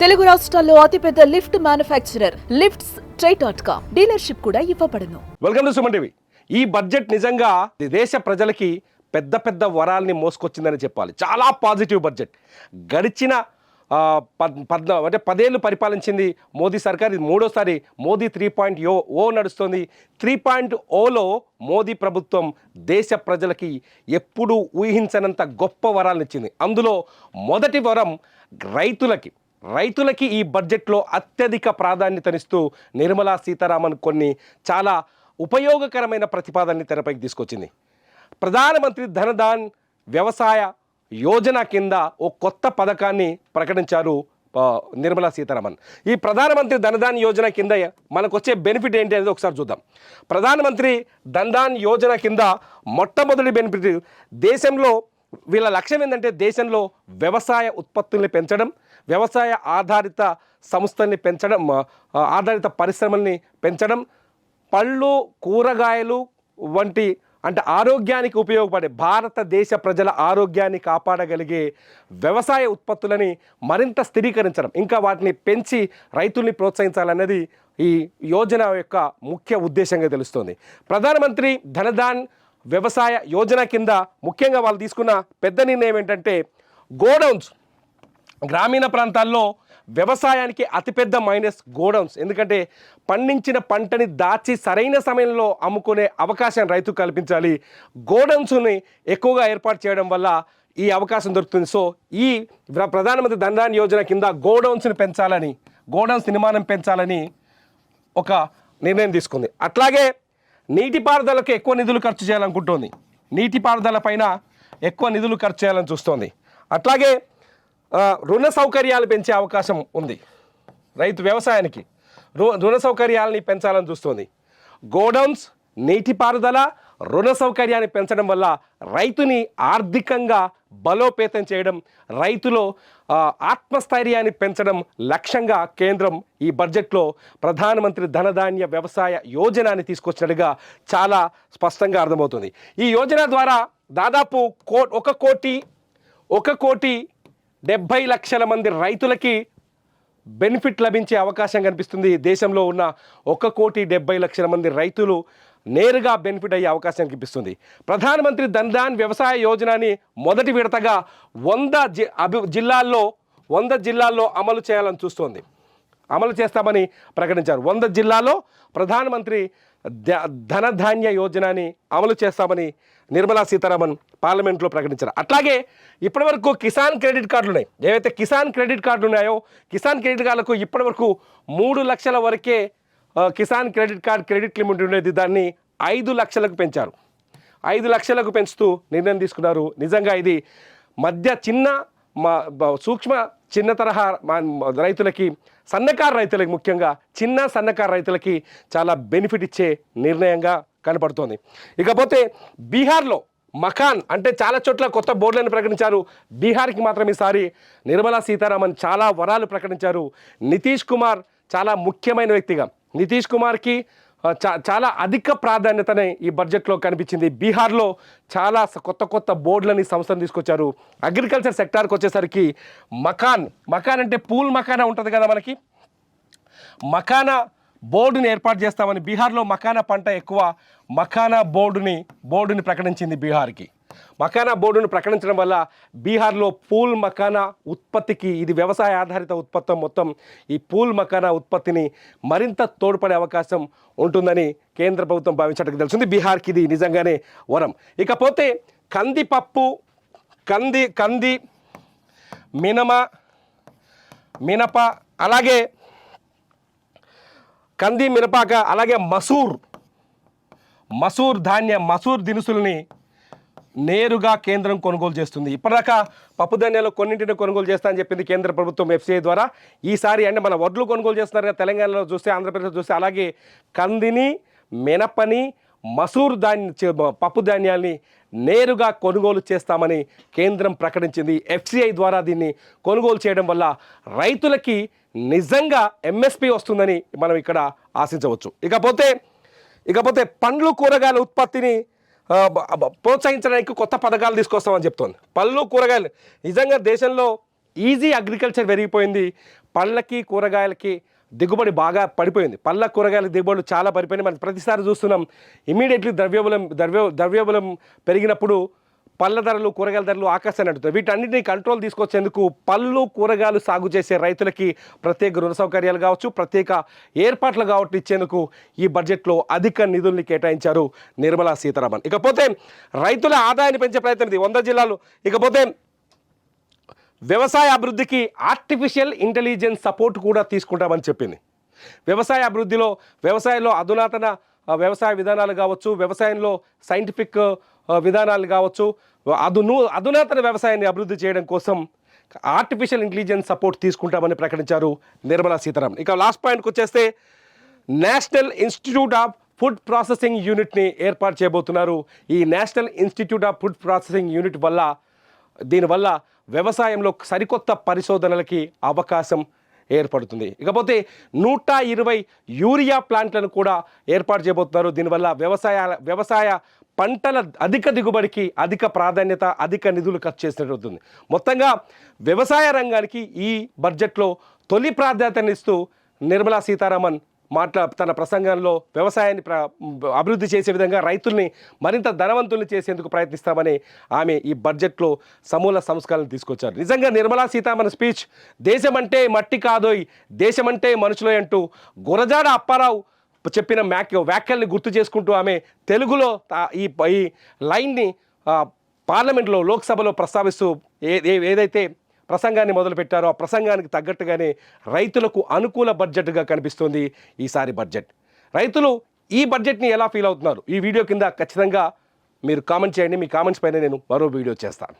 తెలుగు రాష్ట్రాల్లో అతిపెద్ద lift manufacturer lifts try dot com dealership కూడా ఇవ్వబడును. Welcome to Suman TV. ఈ బడ్జెట్ నిజంగా దేశ ప్రజలకి పెద్ద పెద్ద వరాల్ని మోసుకొచ్చిందని చెప్పాలి. చాలా పాజిటివ్ బడ్జెట్. గడిచిన పద్ అంటే పదేళ్ళు పరిపాలించింది మోదీ సర్కార్. ఇది మూడోసారి మోదీ త్రీ పాయింట్ యో ఓ నడుస్తుంది. త్రీ పాయింట్ ఓలో మోదీ ప్రభుత్వం దేశ ప్రజలకి ఎప్పుడూ ఊహించనంత గొప్ప వరాలను ఇచ్చింది అందులో మొదటి వరం రైతులకి. రైతులకి ఈ బడ్జెట్లో అత్యధిక ప్రాధాన్యతనిస్తూ నిర్మలా సీతారామన్ కొన్ని చాలా ఉపయోగకరమైన ప్రతిపాదనని తెరపైకి తీసుకొచ్చింది. ప్రధానమంత్రి ధనదాన్ వ్యవసాయ యోజన కింద ఓ కొత్త పథకాన్ని ప్రకటించారు నిర్మలా సీతారామన్. ఈ ప్రధానమంత్రి ధనదాన్ యోజన కింద మనకు వచ్చే బెనిఫిట్ ఏంటి అనేది ఒకసారి చూద్దాం. ప్రధానమంత్రి ధనదాన్ యోజన కింద మొట్టమొదటి బెనిఫిట్ దేశంలో వీళ్ళ లక్ష్యం ఏంటంటే దేశంలో వ్యవసాయ ఉత్పత్తుల్ని పెంచడం వ్యవసాయ ఆధారిత సంస్థల్ని పెంచడం ఆధారిత పరిశ్రమల్ని పెంచడం పళ్ళు కూరగాయలు వంటి అంటే ఆరోగ్యానికి ఉపయోగపడే భారతదేశ ప్రజల ఆరోగ్యాన్ని కాపాడగలిగే వ్యవసాయ ఉత్పత్తులని మరింత స్థిరీకరించడం ఇంకా వాటిని పెంచి రైతుల్ని ప్రోత్సహించాలన్నది ఈ యోజన యొక్క ముఖ్య ఉద్దేశంగా తెలుస్తోంది. ప్రధానమంత్రి ధనదాన్ వ్యవసాయ యోజన కింద ముఖ్యంగా వాళ్ళు తీసుకున్న పెద్ద నిర్ణయం ఏంటంటే గోడౌన్స్. గ్రామీణ ప్రాంతాల్లో వ్యవసాయానికి అతిపెద్ద మైనస్ గోడౌన్స్. ఎందుకంటే పండించిన పంటని దాచి సరైన సమయంలో అమ్ముకునే అవకాశం రైతు కల్పించాలి. గోడౌన్స్ని ఎక్కువగా ఏర్పాటు చేయడం వల్ల ఈ అవకాశం దొరుకుతుంది. సో ఈ ప్రధానమంత్రి ధనదాన్ యోజన కింద గోడౌన్స్ని పెంచాలని గోడౌన్స్ నిర్మాణం పెంచాలని ఒక నిర్ణయం తీసుకుంది. అట్లాగే నీటిపారుదలకు ఎక్కువ నిధులు ఖర్చు చేయాలనుకుంటోంది. నీటిపారుదల పైన ఎక్కువ నిధులు ఖర్చు చేయాలని చూస్తోంది. అట్లాగే రుణ సౌకర్యాలు పెంచే అవకాశం ఉంది. రైతు వ్యవసాయానికి రు రుణ సౌకర్యాలని పెంచాలని చూస్తోంది. గోడౌన్స్ నీటిపారుదల రుణ సౌకర్యాన్ని పెంచడం వల్ల రైతుని ఆర్థికంగా బలోపేతం చేయడం రైతులో ఆత్మస్థైర్యాన్ని పెంచడం లక్ష్యంగా కేంద్రం ఈ బడ్జెట్లో ప్రధానమంత్రి ధనధాన్య వ్యవసాయ యోజనని తీసుకొచ్చినట్టుగా చాలా స్పష్టంగా అర్థమవుతుంది. ఈ యోజన ద్వారా దాదాపు కో ఒక కోటి ఒక కోటి డెబ్భై లక్షల మంది రైతులకి బెనిఫిట్ లభించే అవకాశం కనిపిస్తుంది. దేశంలో ఉన్న ఒక కోటి డెబ్బై లక్షల మంది రైతులు నేరుగా బెనిఫిట్ అయ్యే అవకాశం కనిపిస్తుంది ప్రధానమంత్రి ధన్ధాన్ వ్యవసాయ యోజనని మొదటి విడతగా వంద జి అభి జిల్లాల్లో వంద జిల్లాల్లో అమలు చేయాలని చూస్తోంది. అమలు చేస్తామని ప్రకటించారు. వంద జిల్లాలో ప్రధానమంత్రి ధనధాన్య యోజనని అమలు చేస్తామని నిర్మలా సీతారామన్ పార్లమెంట్లో ప్రకటించారు. అట్లాగే ఇప్పటివరకు కిసాన్ క్రెడిట్ కార్డులు ఉన్నాయి ఏవైతే కిసాన్ క్రెడిట్ కార్డులు ఉన్నాయో కిసాన్ క్రెడిట్ కార్డులకు ఇప్పటివరకు మూడు లక్షల వరకే Kisan credit card credit limit ఉండేది దాన్ని ఐదు లక్షలకు పెంచారు. ఐదు లక్షలకు పెంచుతూ నిర్ణయం తీసుకున్నారు. నిజంగా ఇది మధ్య చిన్న మా సూక్ష్మ చిన్న తరహా మా- రైతులకి సన్నకారు రైతులకి ముఖ్యంగా చిన్న సన్నకారు రైతులకి చాలా బెనిఫిట్ ఇచ్చే నిర్ణయంగా కనపడుతోంది. ఇకపోతే బీహార్లో మఖాన్ అంటే చాలా చోట్ల కొత్త బోర్డులను ప్రకటించారు. బీహార్కి మాత్రం ఈసారి నిర్మలా సీతారామన్ చాలా వరాలు ప్రకటించారు. నితీష్ కుమార్ చాలా ముఖ్యమైన వ్యక్తిగా. నితీష్ కుమార్కి చా చాలా అధిక ప్రాధాన్యతనే ఈ బడ్జెట్లో కనిపించింది. బీహార్లో చాలా కొత్త కొత్త బోర్డులని సంస్థను తీసుకొచ్చారు. అగ్రికల్చర్ సెక్టార్కి వచ్చేసరికి మకాన్ మకాన్ అంటే పూల్ మకానా ఉంటుంది కదా మనకి? మకానా బోర్డుని ఏర్పాటు చేస్తామని బీహార్లో మకానా పంట ఎక్కువ మకానా బోర్డుని బోర్డుని ప్రకటించింది బీహార్కి. మకానా బోర్డును ప్రకటించడం వల్ల బీహార్లో పూల్ మకానా ఉత్పత్తికి ఇది వ్యవసాయ ఆధారిత ఉత్పత్తి మొత్తం ఈ పూల్ మకానా ఉత్పత్తిని మరింత తోడ్పడే అవకాశం ఉంటుందని కేంద్ర ప్రభుత్వం భావించడానికి తెలుస్తుంది. బీహార్కి ఇది నిజంగానే వరం. ఇకపోతే కందిపప్పు కంది కంది మినమ మినప అలాగే కంది మినపాక అలాగే మసూర్ మసూర్ ధాన్యం మసూర్ దినుసుల్ని నేరుగా కేంద్రం కొనుగోలు చేస్తుంది. ఇప్పటిదాకా పప్పు ధాన్యాలు కొన్నింటిని కొనుగోలు చేస్తా అని చెప్పింది కేంద్ర ప్రభుత్వం ఎఫ్సీఐ ద్వారా. ఈసారి అంటే మన వడ్లు కొనుగోలు చేస్తున్నారు తెలంగాణలో చూస్తే ఆంధ్రప్రదేశ్ చూస్తే అలాగే కందిని మినపని మసూర్ ధాన్య చే- పప్పు ధాన్యాల్ని నేరుగా కొనుగోలు చేస్తామని కేంద్రం ప్రకటించింది. ఎఫ్సిఐ ద్వారా దీన్ని కొనుగోలు చేయడం వల్ల రైతులకి నిజంగా ఎంఎస్పి వస్తుందని మనం ఇక్కడ ఆశించవచ్చు. ఇకపోతే ఇకపోతే పండ్లు కూరగాయల ఉత్పత్తిని ప్రోత్సహించడానికి కొత్త పథకాలు తీసుకొస్తామని చెప్తోంది. పళ్ళు కూరగాయలు. నిజంగా దేశంలో ఈజీ అగ్రికల్చర్ పెరిగిపోయింది. పళ్ళకి కూరగాయలకి దిగుబడి బాగా పడిపోయింది. పళ్ళ కూరగాయల దిగుబడులు చాలా పడిపోయినాయి. మనం ప్రతిసారి చూస్తున్నాం ఇమీడియట్లీ ద్రవ్యోబలం ద్రవ్య ద్రవ్యోబలం పెరిగినప్పుడు పళ్ళ ధరలు కూరగాయల ధరలు ఆకాశాన్ని అంటుతాయి వీటన్నిటిని కంట్రోల్ తీసుకొచ్చేందుకు పళ్ళు కూరగాయలు సాగు చేసే రైతులకి ప్రత్యేక రుణ సౌకర్యాలు కావచ్చు ప్రత్యేక ఏర్పాట్లు కావచ్చు ఇచ్చేందుకు ఈ బడ్జెట్లో అధిక నిధుల్ని కేటాయించారు నిర్మలా సీతారామన్. ఇకపోతే రైతుల ఆదాయాన్ని పెంచే ప్రయత్నం ఇది వంద జిల్లాలు. ఇకపోతే వ్యవసాయ అభివృద్ధికి ఆర్టిఫిషియల్ ఇంటెలిజెన్స్ సపోర్ట్ కూడా తీసుకుంటామని చెప్పింది. వ్యవసాయ అభివృద్ధిలో వ్యవసాయంలో అధునాతన వ్యవసాయ విధానాలు కావచ్చు వ్యవసాయంలో సైంటిఫిక్ విధానాలు కావచ్చు. అదును అధునాతన వ్యవసాయాన్ని అభివృద్ధి చేయడం కోసం ఆర్టిఫిషియల్ ఇంటెలిజెన్స్ సపోర్ట్ తీసుకుంటామని ప్రకటించారు నిర్మలా సీతారామన్. ఇక లాస్ట్ పాయింట్కి వచ్చేస్తే national institute of food processing యూనిట్ని ఏర్పాటు చేయబోతున్నారు. ఈ national institute of food processing unit వల్ల దీనివల్ల వ్యవసాయంలో సరికొత్త పరిశోధనలకి అవకాశం ఏర్పడుతుంది. ఇకపోతే నూట ఇరవై యూరియా ప్లాంట్లను కూడా ఏర్పాటు చేయబోతున్నారు. దీనివల్ల వ్యవసాయ వ్యవసాయ పంటల అధిక దిగుబడికి అధిక ప్రాధాన్యత అధిక నిధులు ఖర్చు చేసినట్టు అవుతుంది. మొత్తంగా వ్యవసాయ రంగానికి ఈ బడ్జెట్లో తొలి ప్రాధాన్యతనిస్తూ నిర్మలా సీతారామన్ మాట్లా తన ప్రసంగంలో వ్యవసాయాన్ని ప్ర అభివృద్ధి చేసే విధంగా రైతుల్ని మరింత ధనవంతుల్ని చేసేందుకు ప్రయత్నిస్తామని ఆమె ఈ బడ్జెట్లో సమూల సంస్కరణలు తీసుకొచ్చారు. నిజంగా నిర్మలా సీతారామన్ స్పీచ్ దేశమంటే మట్టి కాదోయ్ దేశమంటే మనుషులోయ్ అంటూ గురజాడ అప్పారావు చెప్పిన వ్యాఖ్య వ్యాఖ్యల్ని గుర్తు చేసుకుంటూ ఆమె తెలుగులో ఈ ఈ లైన్ని పార్లమెంట్లో లోక్సభలో ప్రస్తావిస్తూ ఏ ఏ- ఏదైతే ప్రసంగాన్ని మొదలుపెట్టారో ఆ ప్రసంగానికి తగ్గట్టుగానే రైతులకు అనుకూల బడ్జెట్గా కనిపిస్తుంది ఈసారి బడ్జెట్. రైతులు ఈ బడ్జెట్ని ఎలా ఫీల్ అవుతున్నారు? ఈ వీడియో కింద ఖచ్చితంగా మీరు కామెంట్ చేయండి. మీ కామెంట్స్ పైన నేను మరో వీడియో చేస్తాను.